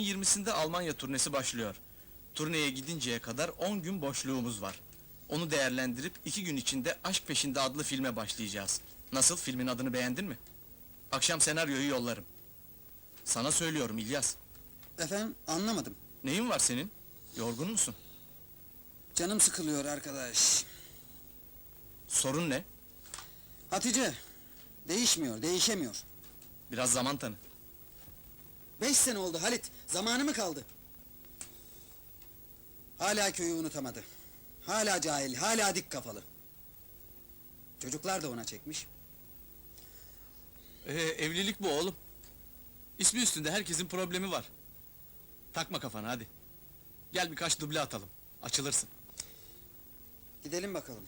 20'sinde Almanya turnesi başlıyor. Turneye gidinceye kadar 10 gün boşluğumuz var. Onu değerlendirip iki gün içinde Aşk Peşinde adlı filme başlayacağız. Nasıl, filmin adını beğendin mi? Akşam senaryoyu yollarım. Sana söylüyorum İlyas. Efendim anlamadım. Neyin var senin? Yorgun musun? Canım sıkılıyor arkadaş. Sorun ne? Hatice. Değişmiyor, değişemiyor. Biraz zaman tanı. Beş sene oldu Halit. Zamanı mı kaldı? Hala köyü unutamadı. Hala cahil, hala dik kafalı. Çocuklar da ona çekmiş. Ee, evlilik bu oğlum. İsmi üstünde herkesin problemi var. Takma kafana hadi. Gel birkaç duble atalım. Açılırsın. Gidelim bakalım.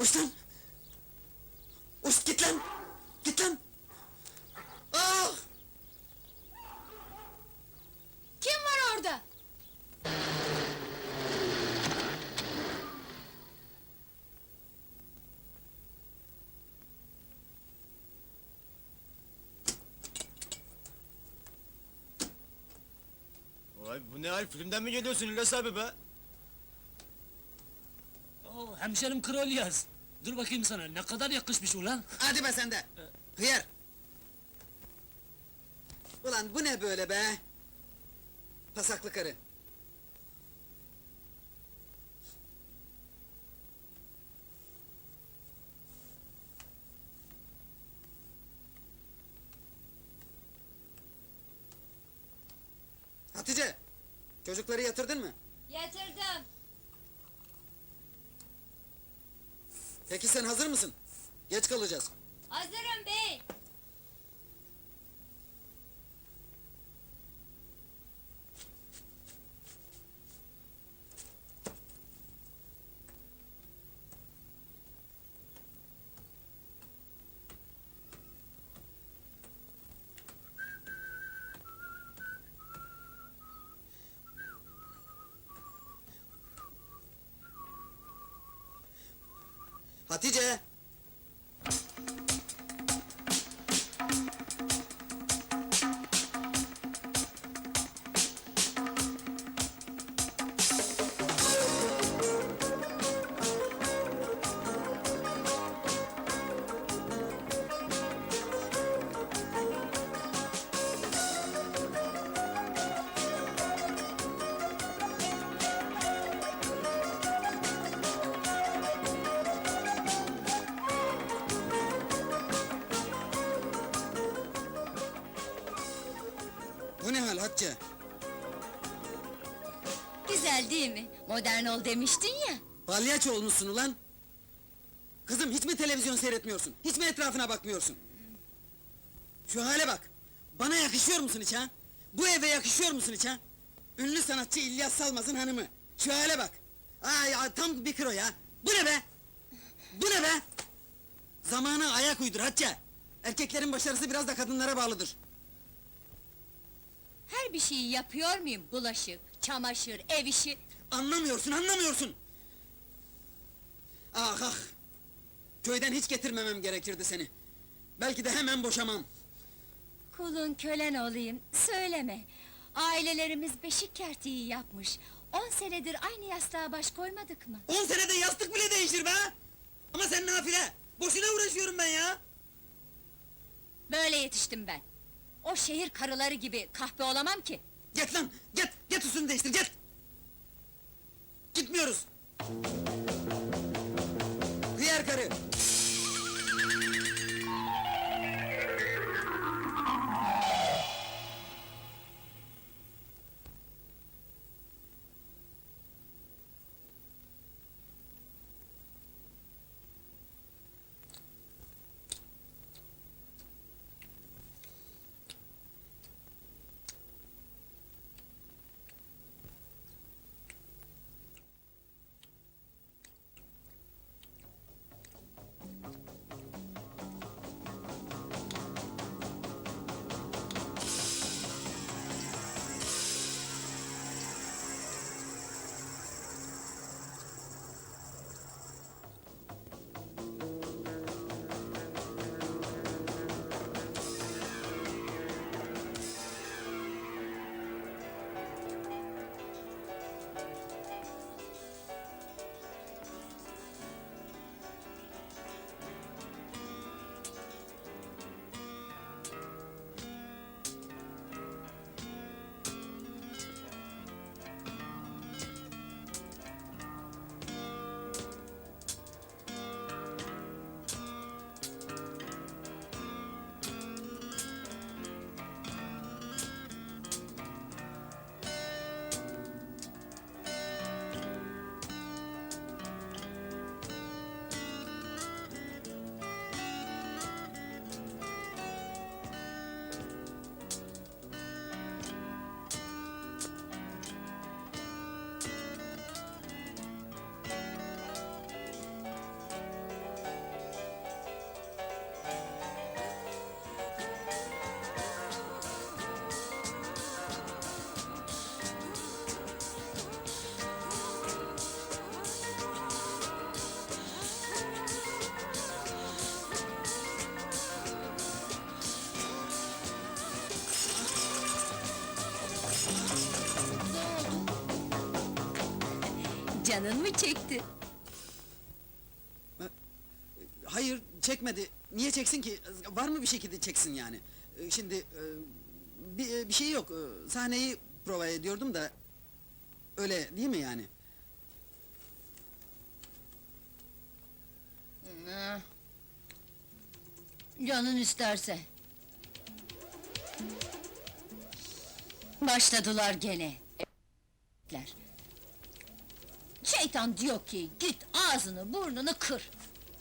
Uç lan! Uç git lan! Git lan! Ah! Kim var orada? Vay bu ne hal filmden mi geliyorsun İlyas abi be? Oo, hemşerim Krolyas. Dur bakayım sana, ne kadar yakışmış ulan! Hadi be sen de! Ee, Hıyar! Ulan bu ne böyle be? Pasaklı karı! Hatice! Çocukları yatırdın mı? Yatırdım! Peki sen hazır mısın? Geç kalacağız. Hazırım bey. Hatice! Bu ne hal Hatice? Güzel değil mi? Modern ol demiştin ya. Palyaço olmuşsun ulan! Kızım hiç mi televizyon seyretmiyorsun? Hiç mi etrafına bakmıyorsun? Şu hale bak! Bana yakışıyor musun hiç ha? Bu eve yakışıyor musun hiç ha? Ünlü sanatçı İlyas Salmaz'ın hanımı. Şu hale bak! Ay, ay tam bir kilo ya! Bu ne be? Bu ne be? Zamana ayak uydur Hatice! Erkeklerin başarısı biraz da kadınlara bağlıdır. Her bir şeyi yapıyor muyum? Bulaşık, çamaşır, ev işi. Anlamıyorsun, anlamıyorsun! Ah ah! Köyden hiç getirmemem gerekirdi seni. Belki de hemen boşamam. Kulun kölen olayım, söyleme. Ailelerimiz beşik kertiği yapmış. On senedir aynı yastığa baş koymadık mı? On senede yastık bile değişir be! Ama sen nafile! Boşuna uğraşıyorum ben ya! Böyle yetiştim ben. O şehir karıları gibi kahpe olamam ki. Git lan! Git! Git üstünü değiştir, git! Gitmiyoruz! Diğer karı! Canın mı çekti? Hayır, çekmedi. Niye çeksin ki? Var mı bir şekilde çeksin yani? Ee, Şimdi... e, Bir, bir şey yok. Ee, Sahneyi prova ediyordum da... Öyle değil mi yani? Canın isterse. Başladılar gene. Şeytan diyor ki git ağzını burnunu kır.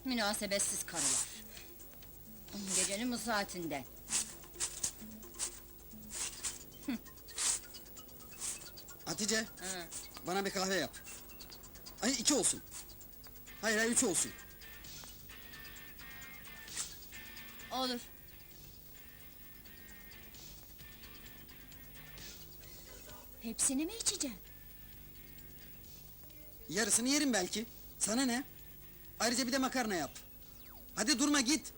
Münasebetsiz karılar. Gecenin bu saatinde. Hatice, Ha. bana bir kahve yap. Ay iki olsun. Hayır hayır üç olsun. Olur. Hepsini mi içeceksin? Yarısını yerim belki. Sana ne? Ayrıca bir de makarna yap. Hadi durma git.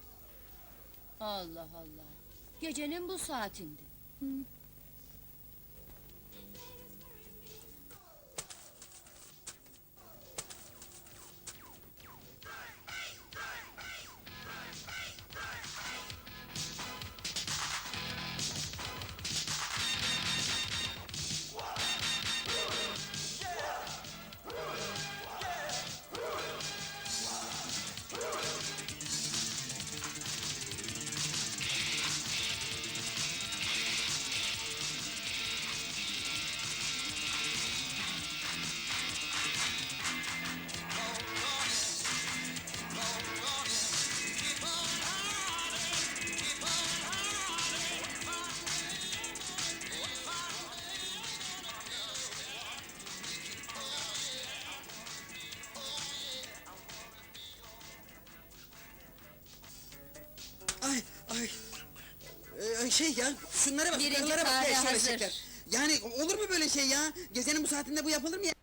Allah Allah. Gecenin bu saatinde. Ay şey ya, şunlara bak, Birinci karılara bak kahve ya, şöyle hazır. şeker. Yani olur mu böyle şey ya? Gecenin bu saatinde bu yapılır mı ya?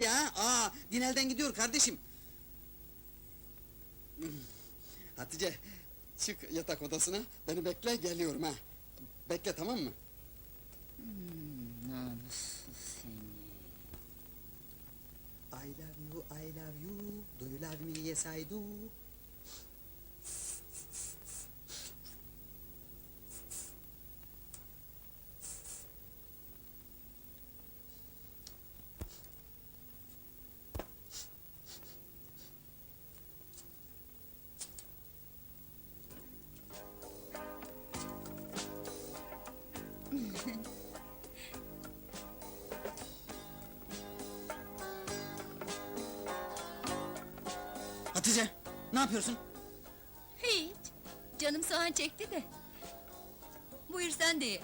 Ya, aa, dinelden gidiyor kardeşim. Hmm. Hatice, çık yatak odasına, beni bekle, geliyorum ha. Bekle, tamam mı? Namussuz seni. I love you, I love you, do you love me, yes I do. Hatice, ne yapıyorsun? Hiç. Canım soğan çekti de. Buyur sen de ye.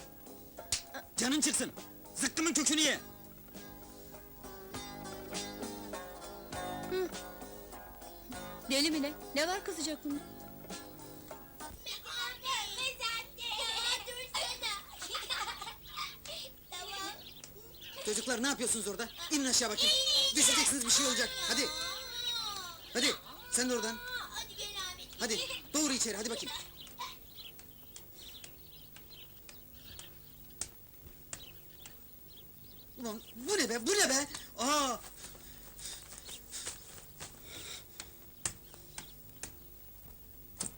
Canın çıksın, zıkkımın kökünü ye. Deli mi ne? Ne var kızacak bunda? Çocuklar ne yapıyorsunuz orada? İnin aşağı bakayım. Düşeceksiniz bir şey olacak. Hadi, hadi. Sen de oradan. Hadi gel Ahmet. Hadi, doğru içeri, hadi bakayım. Ulan bu ne be, bu ne